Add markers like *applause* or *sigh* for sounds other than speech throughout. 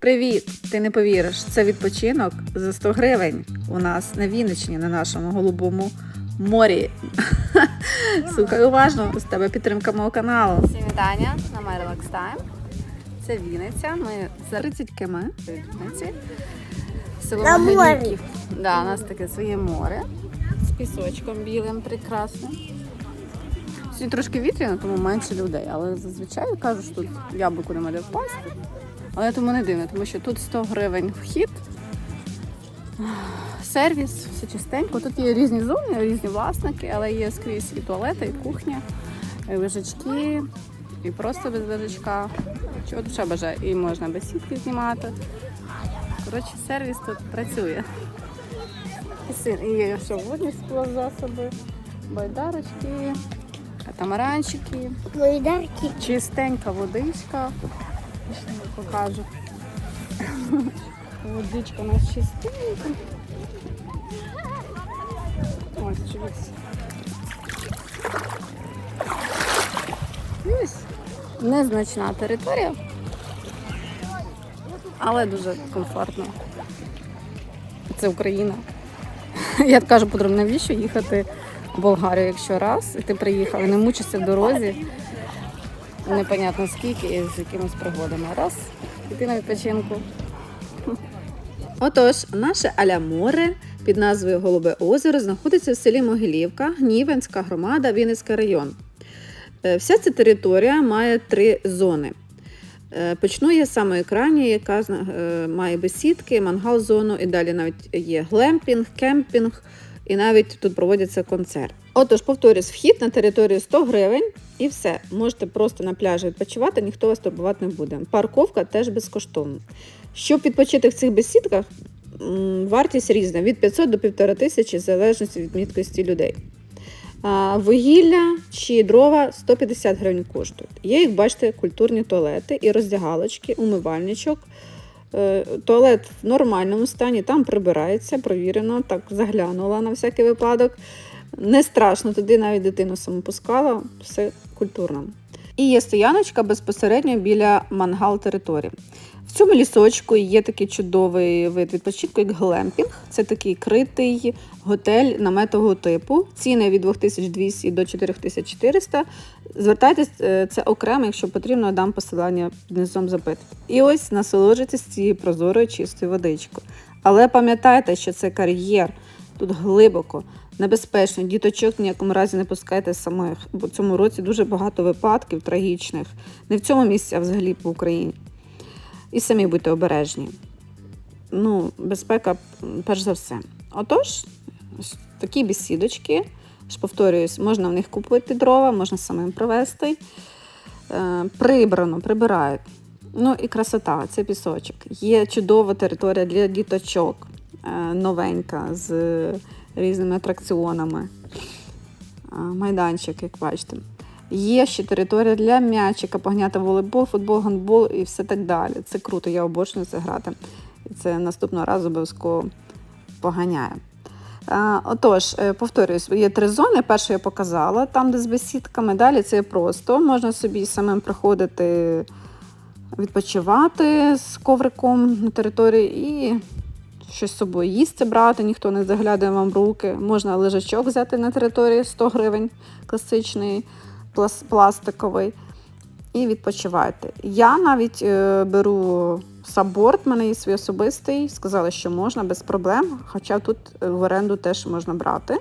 Привіт! Ти не повіриш, це відпочинок за 100 гривень у нас на Вінниччині, на нашому голубому морі. *laughs* Слухай уважно, з тебе підтримка мого каналу. Всім вітання на My Relax Time. Це Вінниця. Ми за 30 км від Вінниці. Село На морі. Да, у нас таке своє море з пісочком білим, прекрасним. Сьогодні трошки вітряно, тому менше людей, але зазвичай кажуть, що тут яблуку нема де впасти. Але тому не дивно, тому що тут 100 гривень вхід, сервіс, все чистенько. Тут є різні зони, різні власники, але є скрізь і туалети, і кухня, і лежачки, і просто без лежачка. Чого душа бажає, і можна без сітки знімати. Коротше, сервіс тут працює. І син- І є що водні засоби, байдарочки, катамаранчики. Мої дарки. Чистенька водичка. Покажу. Водичка у нас чистенька. Ось. І Ось незначна територія, але дуже комфортно. Це Україна. Я кажу подруг, навіщо їхати в Болгарію, якщо раз, і ти приїхав не мучишся в дорозі непонятно скільки і з якимись пригодами. Раз, іти на відпочинку. *laughs* Отож, наше Аля море під назвою Голубе озеро знаходиться в селі Могилівка, Гнівенська громада, Вінницький район. Е, Вся ця територія має три зони. Е, Почну я з самої крайньої, яка е, має бесідки, мангал-зону, і далі навіть є глемпінг, кемпінг, і навіть тут проводяться концерт. Отож, повторюсь, вхід на територію 100 гривень і все. Можете просто на пляжі відпочивати, ніхто вас турбувати не буде. Парковка теж безкоштовна. Щоб відпочити в цих бесідках, вартість різна від 500 до 1500 тисячі, в залежності від міткості людей. А, Вугілля чи дрова 150 гривень коштують. Є, як бачите, культурні туалети і роздягалочки, умивальничок. Е, Туалет в нормальному стані, там прибирається, провірено, так заглянула на всякий випадок. Не страшно, туди навіть дитину самопускала, все культурно. І є стояночка безпосередньо біля мангал території. В цьому лісочку є такий чудовий вид відпочинку, як глемпінг. Це такий критий готель наметового типу. Ціни від 2200 до 4400. Звертайтесь, е, це окремо, якщо потрібно, дам посилання під низом запит. І ось насолоджуйтесь цією прозорою чистою водичкою. Але пам'ятайте, що це кар'єр, тут глибоко, небезпечно. Діточок в ніякому разі не пускайте самих, бо в цьому році дуже багато випадків трагічних. Не в цьому місці, а взагалі по Україні. І самі будьте обережні. Ну, безпека, перш за все. Отож, такі бесідочки. Ж повторююсь, можна в них купити дрова, можна самим провести. Е, прибрано, прибирають. Ну і красота, це пісочок. Є чудова територія для діточок, е, новенька, з різними атракціонами. Е, Майданчик, як бачите. Є ще територія для м'ячика, погняти волейбол, футбол, гандбол і все так далі. Це круто, я обожнюю це грати. І це наступного разу обов'язково поганяю. Отож, е, повторюсь, є три зони. Першу я показала, там, де з бесідками. Далі це просто. Можна собі самим приходити відпочивати з ковриком на території і щось з собою їсти брати, ніхто не заглядає вам в руки. Можна лежачок взяти на території 100 гривень, класичний, пластиковий. І відпочивайте. Я навіть е, беру сабборд, в мене є свій особистий. Сказали, що можна без проблем, хоча тут е, в оренду теж можна брати.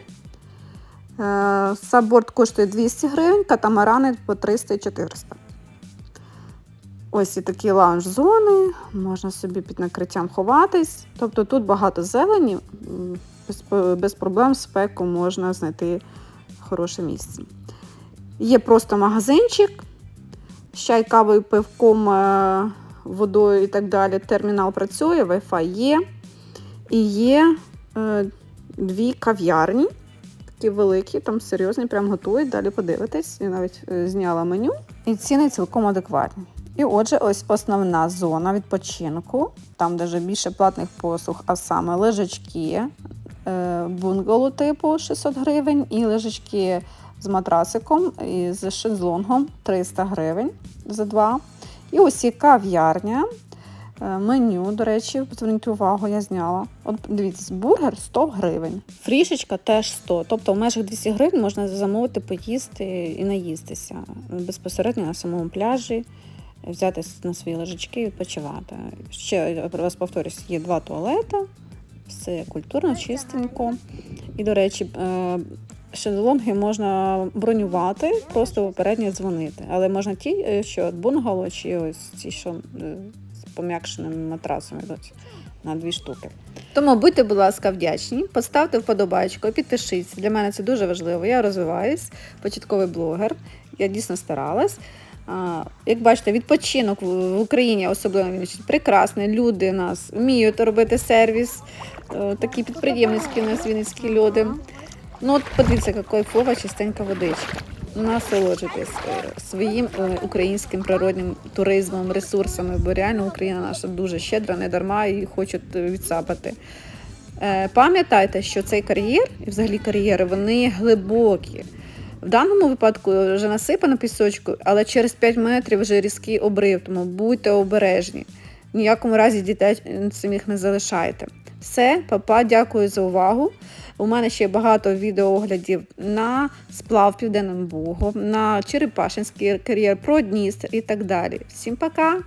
Е, сабборд коштує 200 гривень, катамарани по 300 і 400. Ось і такі лаунж-зони, можна собі під накриттям ховатись. Тобто тут багато зелені, без, без проблем спеку можна знайти хороше місце. Є просто магазинчик з чай, кавою, пивком, е, водою і так далі. Термінал працює, Wi-Fi є. І є е, дві кав'ярні, такі великі, там серйозні, прям готують. Далі подивитись. Я навіть е, зняла меню. І ціни цілком адекватні. І отже, ось основна зона відпочинку, там де вже більше платних послуг, а саме лежачки, е, бунгало типу 600 гривень, і лежачки з матрасиком і з шезлонгом 300 гривень за два. І ось є кав'ярня Е, Меню, до речі, зверніть увагу, я зняла. От дивіться, бургер 100 гривень. Фрішечка теж 100. Тобто в межах 200 гривень можна замовити, поїсти і наїстися безпосередньо на самому пляжі, взяти на свої лежачки і відпочивати. Ще я раз повторюсь, є два туалети, все культурно, чистенько. І, до речі, е, шезлонги можна бронювати, просто попередньо дзвонити. Але можна ті, е, що бунгало, чи ось ті, що е, з пом'якшеними матрасами йдуть на дві штуки. Тому будьте, будь ласка, вдячні, поставте вподобайку, підпишіться. Для мене це дуже важливо. Я розвиваюсь, початковий блогер. Я дійсно старалась. Як бачите, відпочинок в в Україні, особливо він прекрасний. Люди нас вміють робити сервіс. Е, Такі підприємницькі у нас вінницькі люди. Ну от подивіться, яка кайфова чистенька водичка. Насолоджуйтесь е, своїм е, українським природнім туризмом, ресурсами, бо реально Україна наша дуже щедра, не дарма і хочуть е, відсапати. Пам'ятайте, що цей кар'єр і взагалі кар'єри вони глибокі. В даному випадку вже насипано пісочку, але через 5 метрів вже різкий обрив, тому будьте обережні. Ніякому разі дітей самих не залишайте. Все, папа, дякую за увагу. У мене ще багато відеооглядів на сплав Південним Бугом, на Черепашинський кар'єр, про Дністр і так далі. Всім пока!